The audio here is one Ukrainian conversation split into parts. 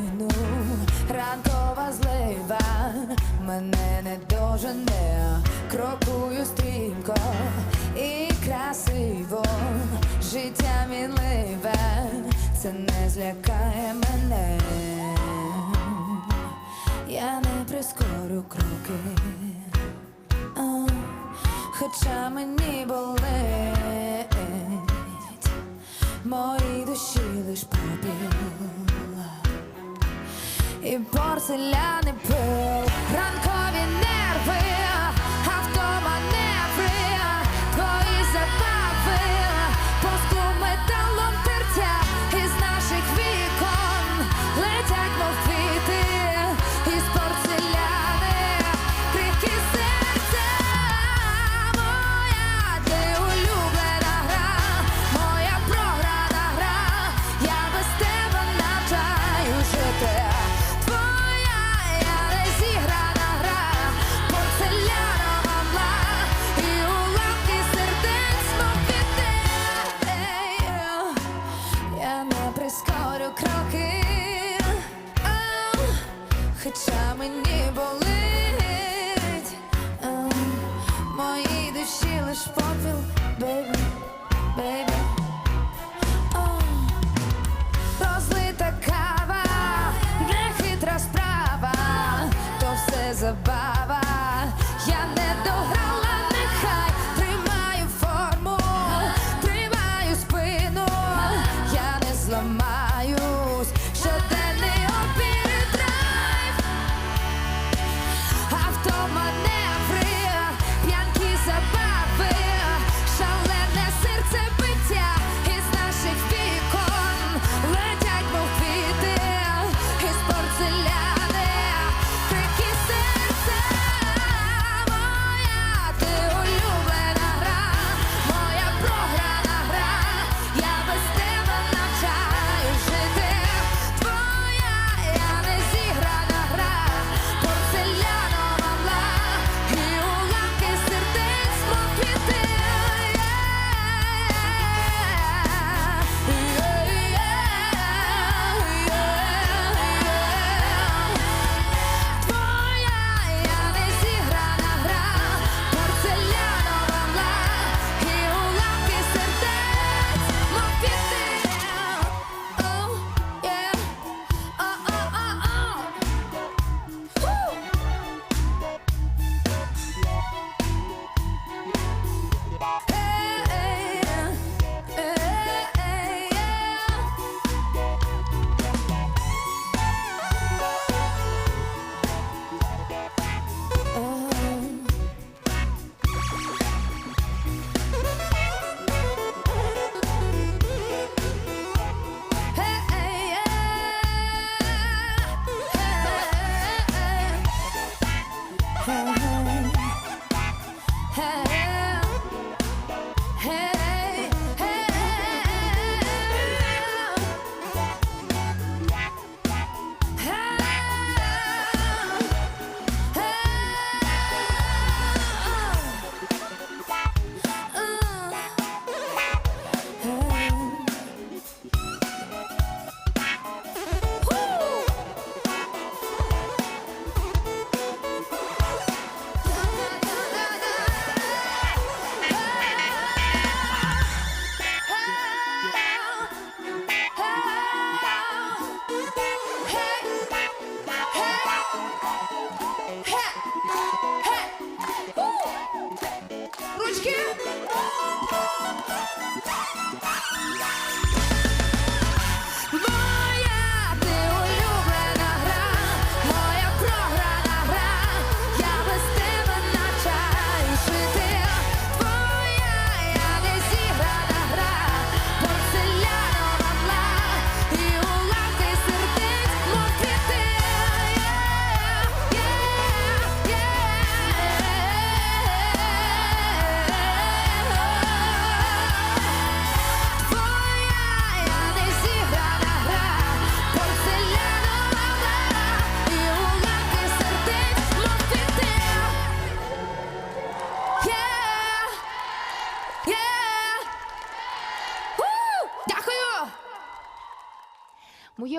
лину, ранкова злива, мене не дожене, крокую стрімко і красиво, життя мінливе, це не злякає мене, я не прискорю кроки, а, хоча мені болить, мої душі лиш попі і порцеляни пил, ранкові нерви, прискорю кроки, хоча мені болить. ау, Моїй душі лиш попіл, бейбі, бейбі. Розлита кава, нехитра справа, то все забава.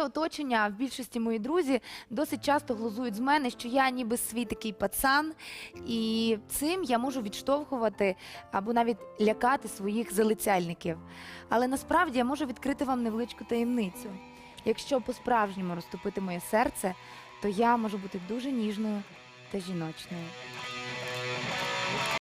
Оточення, в більшості мої друзі, досить часто глузують з мене, що я ніби свій такий пацан, і цим я можу відштовхувати або навіть лякати своїх залицяльників. Але насправді я можу відкрити вам невеличку таємницю. Якщо по-справжньому розтопити моє серце, то я можу бути дуже ніжною та жіночною.